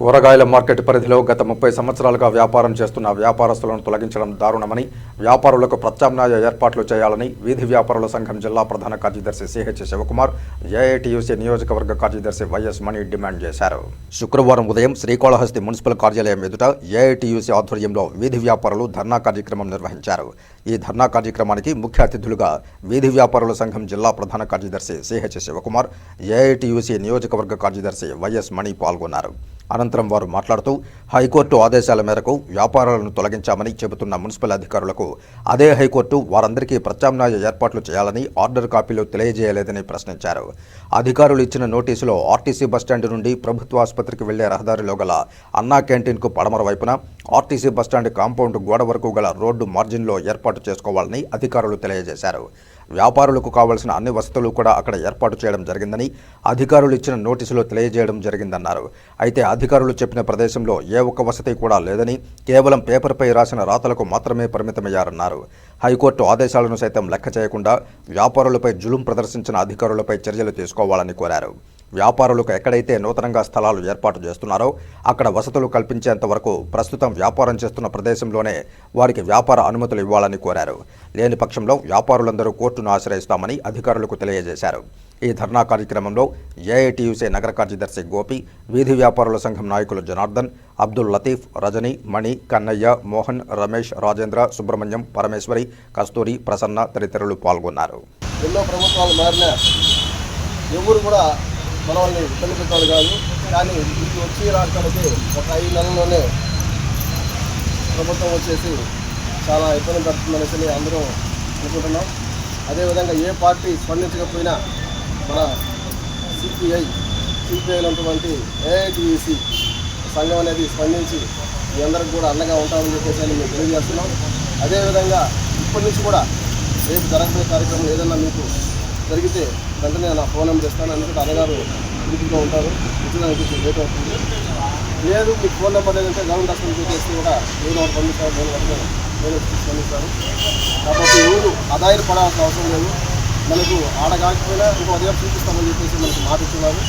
కూరగాయల మార్కెట్ పరిధిలో గత ముప్పై సంవత్సరాలుగా వ్యాపారం చేస్తున్న వ్యాపారస్తులను తొలగించడం దారుణమని వ్యాపారులకు ప్రత్యామ్నాయ ఏర్పాట్లు చేయాలని వీధి వ్యాపారుల సంఘం జిల్లా ప్రధాన కార్యదర్శి సిహెచ్ శివకుమార్ ఏఐటియుసి నియోజకవర్గ కార్యదర్శి వైఎస్ మణి డిమాండ్ చేశారు. శుక్రవారం ఉదయం శ్రీకాళహస్తి మున్సిపల్ కార్యాలయం ఎదుట ఏఐటియుసి ఆధ్వర్యంలో వీధి వ్యాపారులు ధర్నా కార్యక్రమం నిర్వహించారు. ఈ ధర్నా కార్యక్రమానికి ముఖ్య అతిథులుగా వీధి వ్యాపారుల సంఘం జిల్లా ప్రధాన కార్యదర్శి సిహెచ్ శివకుమార్ ఏఐటియుసీ నియోజకవర్గ కార్యదర్శి వైఎస్ మణి పాల్గొన్నారు. అనంతరం వారు మాట్లాడుతూ హైకోర్టు ఆదేశాల మేరకు వ్యాపారాలను తొలగించామని చెబుతున్న మున్సిపల్ అధికారులకు అదే హైకోర్టు వారందరికీ ప్రత్యామ్నాయ ఏర్పాట్లు చేయాలని ఆర్డర్ కాపీలో తెలియజేయలేదని ప్రశ్నించారు. అధికారులు ఇచ్చిన నోటీసులో ఆర్టీసీ బస్టాండ్ నుండి ప్రభుత్వ ఆసుపత్రికి వెళ్ళే రహదారిలో గల అన్నా క్యాంటీన్కు పడమర వైపున ఆర్టీసీ బస్టాండ్ కాంపౌండ్ గోడ వరకు గల రోడ్డు మార్జిన్లో ఏర్పాటు చేసుకోవాలని అధికారులు తెలియజేశారు. వ్యాపారులకు కావాల్సిన అన్ని వసతులు కూడా అక్కడ ఏర్పాటు చేయడం జరిగిందని అధికారులు ఇచ్చిన నోటీసులో తెలియజేయడం జరిగిందన్నారు. అయితే అధికారులు చెప్పిన ప్రదేశంలో ఏ ఒక్క వసతి కూడా లేదని కేవలం పేపర్పై రాసిన రాతలకు మాత్రమే పరిమితమయ్యారన్నారు. హైకోర్టు ఆదేశాలను సైతం లెక్క చేయకుండా వ్యాపారులపై జులుం ప్రదర్శించిన అధికారులపై చర్యలు తీసుకోవాలని కోరారు. వ్యాపారులకు ఎక్కడైతే నూతనంగా స్థలాలు ఏర్పాటు చేస్తున్నారో అక్కడ వసతులు కల్పించేంత వరకు ప్రస్తుతం వ్యాపారం చేస్తున్న ప్రదేశంలోనే వారికి వ్యాపార అనుమతులు ఇవ్వాలని కోరారు. లేని పక్షంలో వ్యాపారులందరూ కోర్టును ఆశ్రయిస్తామని అధికారులకు తెలియజేశారు. ఈ ధర్నా కార్యక్రమంలో ఏఐటీయూసీ నగర కార్యదర్శి గోపి వీధి వ్యాపారుల సంఘం నాయకులు జనార్దన్ అబ్దుల్ లతీఫ్ రజని మణి కన్నయ్య మోహన్ రమేష్ రాజేంద్ర సుబ్రహ్మణ్యం పరమేశ్వరి కస్తూరి ప్రసన్న తదితరులు పాల్గొన్నారు. ఎన్నో ప్రభుత్వాలు మారిన ఎవరు కూడా మనల్ని ఇబ్బంది పెట్టాలి కాదు. కానీ ఇది వచ్చి రాష్ట్రానికి ఒక ఐదు నెలల్లోనే ప్రభుత్వం వచ్చేసి చాలా ఇబ్బంది పడుతుందనేసి అందరూ అనుకుంటున్నాం. అదేవిధంగా ఏ పార్టీ స్పందించకపోయినా మన సిపిఐ సిపిఐలో ఉన్నటువంటి ఏఐటిసి సంఘం అనేది స్పందించి మీ అందరికి కూడా అండగా ఉంటామని చెప్పేసి అని మేము తెలియజేస్తున్నాం. అదేవిధంగా ఇప్పటి నుంచి కూడా రేపు జరగబోయే కార్యక్రమం ఏదన్నా మీకు జరిగితే వెంటనే నా ఫోన్ నెంబర్ ఇస్తాను ఎందుకంటే అన్నగారు ఇంటిలో ఉంటారు. ఇచ్చడానికి కొంచెం లేట్ అవుతుంది. లేదు మీ ఫోన్ నెంబర్ లేదంటే గవర్నమెంట్ హాస్పిటల్ చేసి కూడా నేను ఒకటి పంపిస్తాను నేను వెంటనే నేను వచ్చి స్పందిస్తాను కాబట్టి ఎవరు ఆదాయం పడాల్సిన అవసరం లేదు. మనకు ఆడ కాకపోయినా ఇంకో అదే చూపిస్తామని చెప్పేసి మనకు మాట ఇస్తున్నారు